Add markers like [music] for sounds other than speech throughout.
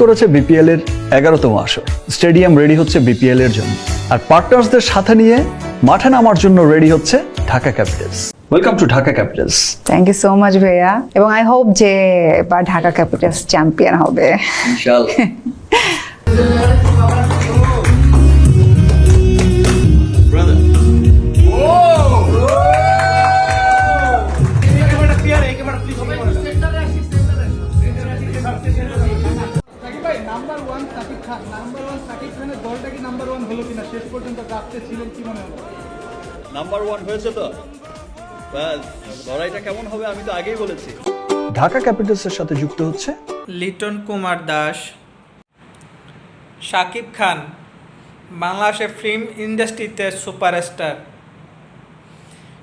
করেছে বিপিএল এর এগারোতম আসর। স্টেডিয়াম রেডি হচ্ছে বিপিএল এর জন্য। আর পার্টনার্সদের সাথে নিয়ে মাঠে নামার জন্য রেডি হচ্ছে Dhaka Capitals. Welcome to Dhaka Capitals thank you so much ভাইয়া। এবং আই হোপ যে এবার ঢাকা ক্যাপিটালস চ্যাম্পিয়ন হবে। সাকিব [laughs] নাম্বার ওয়ান সাকিব খানের দলটা কি নাম্বার ওয়ান হলো কিনা? শেষ পর্যন্ত রাখতে ছিলেন কি মনে হলো নাম্বার ওয়ান হয়েছে তো? লড়াইটা কেমন হবে আমি তো আগেই বলেছি। ঢাকা ক্যাপিটালসের সাথে যুক্ত হচ্ছে? লিটন কুমার দাস শাকিব খান বাংলাদেশের ফিল্ম ইন্ডাস্ট্রিতে সুপারস্টার।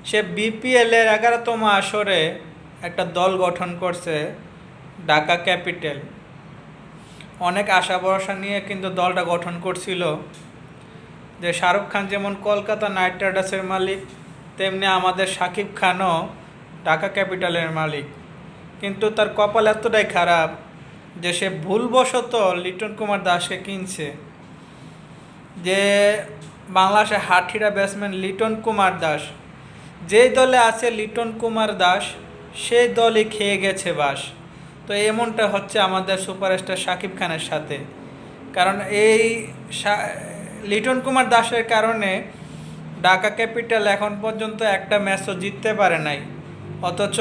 সে বিপিএলের এগারোতম আসরে একটা দল গঠন করছে ঢাকা ক্যাপিটাল। অনেক আশা ভরসা নিয়ে কিন্তু দলটা গঠন করছিল। যে শাহরুখ খান যেমন কলকাতা নাইট রাইডার্সের মালিক, তেমনি আমাদের শাকিব খানও ঢাকা ক্যাপিটালের মালিক। কিন্তু তার কপাল এতটাই খারাপ যে সে ভুলবশত লিটন কুমার দাসকে কিনছে। যে বাংলাদেশের হাঠিরা ব্যাটসম্যান লিটন কুমার দাস, যেই দলে আছে লিটন কুমার দাস, সেই দলই খেয়ে গেছে বাস। তো এমনটা হচ্ছে আমাদের সুপারস্টার শাকিব খানের সাথে। কারণ এই লিটন কুমার দাসের কারণে ঢাকা ক্যাপিটাল এখন পর্যন্ত একটা ম্যাচও জিততে পারে নাই। অথচ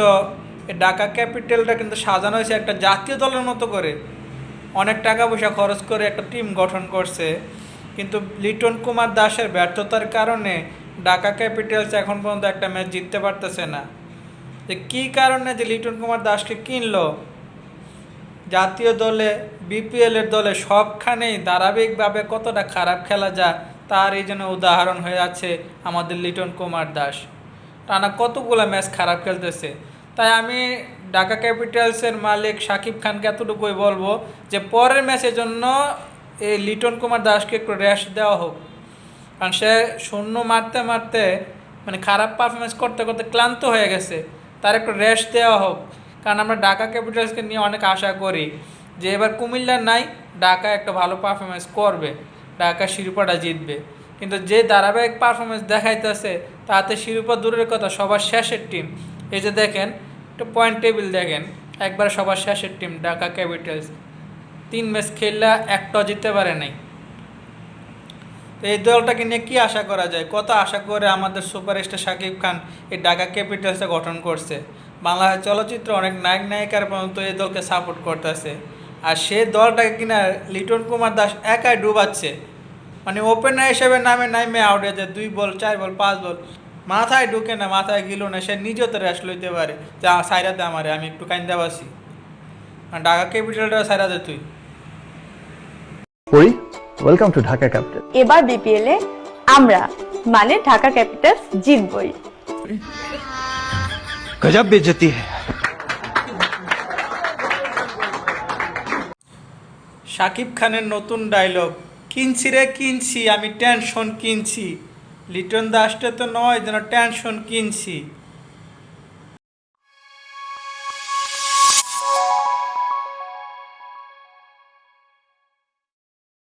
ঢাকা ক্যাপিটালটা কিন্তু সাজানো হয়েছে একটা জাতীয় দলের মতো করে। অনেক টাকা পয়সা খরচ করে একটা টিম গঠন করছে। কিন্তু লিটন কুমার দাসের ব্যর্থতার কারণে ঢাকা ক্যাপিটালস এখন পর্যন্ত একটা ম্যাচ জিততে পারতেছে না। যে কী কারণে যে লিটন কুমার দাসকে কিনলো জাতীয় দলে বিপিএল এর দলে সবখানেই ধারাবাহিকভাবে কতটা খারাপ খেলা যায়, তার এই জন্য উদাহরণ হয়ে আছে আমাদের লিটন কুমার দাস। টানা কতগুলো ম্যাচ খারাপ খেলতেছে? তাই আমি ঢাকা ক্যাপিটালসের মালিক সাকিব খানকে এতটুকুই বলব যে পরের ম্যাচের জন্য এই লিটন কুমার দাসকে একটু রেস্ট দেওয়া হোক। কারণ সে শূন্য মারতে মারতে মানে খারাপ পারফরমেন্স করতে করতে ক্লান্ত হয়ে গেছে। তার একটু রেস্ট দেওয়া হোক। কারণ আমরা ঢাকা ক্যাপিটালসকে নিয়ে অনেক আশা করি যে এবার কুমিল্লার নাই, ঢাকা একটা ভালো পারফরমেন্স করবে, ঢাকা শিরোপাটা জিতবে। কিন্তু যে ধারাবাহিক পারফরমেন্স দেখাইতেছে, তাতে শিরোপা দূরের কথা, সবার শেষের টিম এই যে দেখেন, একটু পয়েন্ট টেবিল দেখেন, একবার সবার শেষের টিম ঢাকা ক্যাপিটালস। তিন ম্যাচ খেললে একটাও জিততে পারে নাই। তো এই দলটাকে নিয়ে কী আশা করা যায়? কত আশা করে আমাদের সুপারস্টার শাকিব খান এই ঢাকা ক্যাপিটালসে গঠন করছে? বাংলাদেশ চলচ্চিত্র অনেক নায়ক নায়িকার পর্যন্ত এই দলকে সাপোর্ট করতেছে। আর সে দলটাকে কিনা লিটন কুমার দাস একাই ডুবাচ্ছে। মানে ওপেনার হিসেবে নামে নামে আউট হয়ে যায় দুই বল চার বল পাঁচ বল। মাথায় ঢুকে না মাথায় গেল না সে নিজেও তো রেস্ট লইতে পারে। যে সাইরাতে আমারে আমি একটু কাইন্দা বাসি। আর ঢাকা ক্যাপিটালটা সাইরাতে তুই। পরি ওয়েলকাম টু ঢাকা ক্যাপিটাল এবার বিপিএল এ আমরা মানে ঢাকা ক্যাপিটালস জিতবই। गजब बेइज्जती है শাকিব খানের নতুন ডায়লগ কিনছি রে কিনছি আমি টেনশন কিনছি লিটন দাসটা তো নয় যেন টেনশন কিনছি